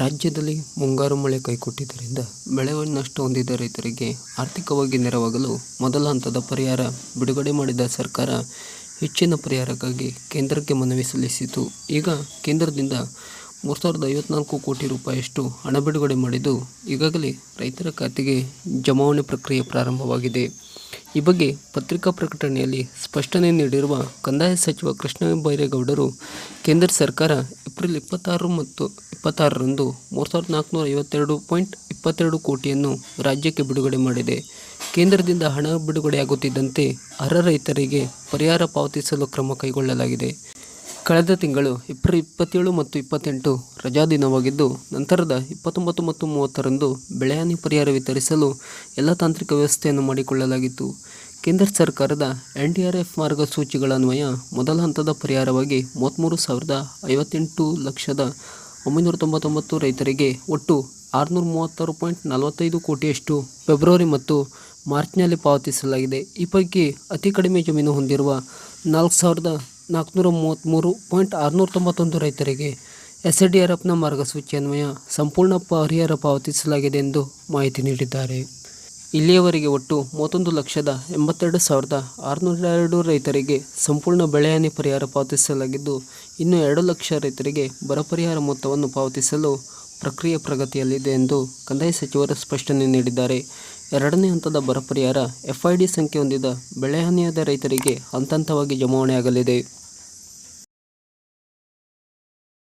ರಾಜ್ಯದಲ್ಲಿ ಮುಂಗಾರು ಮಳೆ ಕೈಕೊಟ್ಟಿದ್ದರಿಂದ ಬೆಳೆ ನಷ್ಟ ಹೊಂದಿದ ರೈತರಿಗೆ ಆರ್ಥಿಕವಾಗಿ ನೆರವಾಗಲು ಮೊದಲ ಹಂತದ ಪರಿಹಾರ ಬಿಡುಗಡೆ ಮಾಡಿದ ಸರ್ಕಾರ ಹೆಚ್ಚಿನ ಪರಿಹಾರಕ್ಕಾಗಿ ಕೇಂದ್ರಕ್ಕೆ ಮನವಿ ಸಲ್ಲಿಸಿತು. ಈಗ ಕೇಂದ್ರದಿಂದ ಮೂರು ಸಾವಿರದ ಐವತ್ನಾಲ್ಕು ಕೋಟಿ ರೂಪಾಯಿಯಷ್ಟು ಹಣ ಬಿಡುಗಡೆ ಮಾಡಿದ್ದು ಈಗಾಗಲೇ ರೈತರ ಖಾತೆಗೆ ಜಮಾವಣೆ ಪ್ರಕ್ರಿಯೆ ಪ್ರಾರಂಭವಾಗಿದೆ. ಈ ಬಗ್ಗೆ ಪತ್ರಿಕಾ ಪ್ರಕಟಣೆಯಲ್ಲಿ ಸ್ಪಷ್ಟನೆ ನೀಡಿರುವ ಕಂದಾಯ ಸಚಿವ ಕೃಷ್ಣ ಬೈರೇಗೌಡರು ಕೇಂದ್ರ ಸರ್ಕಾರ ಏಪ್ರಿಲ್ ಇಪ್ಪತ್ತಾರು ಮತ್ತು ಇಪ್ಪತ್ತಾರರಂದು ಮೂರು ಸಾವಿರದ ನಾಲ್ಕುನೂರ ಐವತ್ತೆರಡು ಪಾಯಿಂಟ್ ಇಪ್ಪತ್ತೆರಡು ಕೋಟಿಯನ್ನು ರಾಜ್ಯಕ್ಕೆ ಬಿಡುಗಡೆ ಮಾಡಿದೆ. ಕೇಂದ್ರದಿಂದ ಹಣ ಬಿಡುಗಡೆಯಾಗುತ್ತಿದ್ದಂತೆ ಅರ್ಹ ರೈತರಿಗೆ ಪರಿಹಾರ ಪಾವತಿಸಲು ಕ್ರಮ ಕೈಗೊಳ್ಳಲಾಗಿದೆ. ಕಳೆದ ತಿಂಗಳು ಏಪ್ರಿಲ್ ಇಪ್ಪತ್ತೇಳು ಮತ್ತು ಇಪ್ಪತ್ತೆಂಟು ರಜಾ ದಿನವಾಗಿದ್ದು, ನಂತರದ ಇಪ್ಪತ್ತೊಂಬತ್ತು ಮತ್ತು ಮೂವತ್ತರಂದು ಬೆಳೆಹಾನಿ ಪರಿಹಾರ ವಿತರಿಸಲು ಎಲ್ಲ ತಾಂತ್ರಿಕ ವ್ಯವಸ್ಥೆಯನ್ನು ಮಾಡಿಕೊಳ್ಳಲಾಗಿತ್ತು. ಕೇಂದ್ರ ಸರ್ಕಾರದ ಎನ್ ಡಿ ಆರ್ ಎಫ್ ಮಾರ್ಗಸೂಚಿಗಳ ಅನ್ವಯ ಮೊದಲ ಹಂತದ ಪರಿಹಾರವಾಗಿ ಮೂವತ್ತ್ಮೂರು ಸಾವಿರದ ಐವತ್ತೆಂಟು ಲಕ್ಷದ ಒಂಬೈನೂರ ತೊಂಬತ್ತೊಂಬತ್ತು ರೈತರಿಗೆ ಒಟ್ಟು ಆರುನೂರ ಮೂವತ್ತಾರು ಪಾಯಿಂಟ್ ನಲವತ್ತೈದು ಕೋಟಿಯಷ್ಟು ಫೆಬ್ರವರಿ ಮತ್ತು ಮಾರ್ಚ್ನಲ್ಲಿ ಪಾವತಿಸಲಾಗಿದೆ. ಈ ಪೈಕಿ ಅತಿ ಕಡಿಮೆ ಜಮೀನು ಹೊಂದಿರುವ ನಾಲ್ಕು ಸಾವಿರದ ನಾಲ್ಕುನೂರ ಮೂವತ್ತ್ಮೂರು ಪಾಯಿಂಟ್ ಆರುನೂರ ತೊಂಬತ್ತೊಂದು ರೈತರಿಗೆ ಎಸ್ ಡಿ ಆರ್ ಎಫ್ನ ಮಾರ್ಗಸೂಚಿ ಅನ್ವಯ ಸಂಪೂರ್ಣ ಪರಿಹಾರ ಪಾವತಿಸಲಾಗಿದೆ ಎಂದು ಮಾಹಿತಿ ನೀಡಿದ್ದಾರೆ. ಇಲ್ಲಿಯವರೆಗೆ ಒಟ್ಟು ಮೂವತ್ತೊಂದು ಲಕ್ಷದ ಎಂಬತ್ತೆರಡು ಸಾವಿರದ ಆರುನೂರ ಎರಡು ರೈತರಿಗೆ ಸಂಪೂರ್ಣ ಬೆಳೆಹಾನಿ ಪರಿಹಾರ ಪಾವತಿಸಲಾಗಿದ್ದು, ಇನ್ನು ಎರಡು ಲಕ್ಷ ರೈತರಿಗೆ ಬರ ಪರಿಹಾರ ಮೊತ್ತವನ್ನು ಪಾವತಿಸಲು ಪ್ರಕ್ರಿಯೆ ಪ್ರಗತಿಯಲ್ಲಿದೆ ಎಂದು ಕಂದಾಯ ಸಚಿವರು ಸ್ಪಷ್ಟನೆ ನೀಡಿದ್ದಾರೆ. ಎರಡನೇ ಹಂತದ ಬರ ಪರಿಹಾರ ಎಫ್ಐಡಿ ಸಂಖ್ಯೆ ಹೊಂದಿದ ಬೆಳೆಹಾನಿಯಾದ ರೈತರಿಗೆ ಹಂತ ಹಂತವಾಗಿ ಜಮಾವಣೆಯಾಗಲಿದೆ.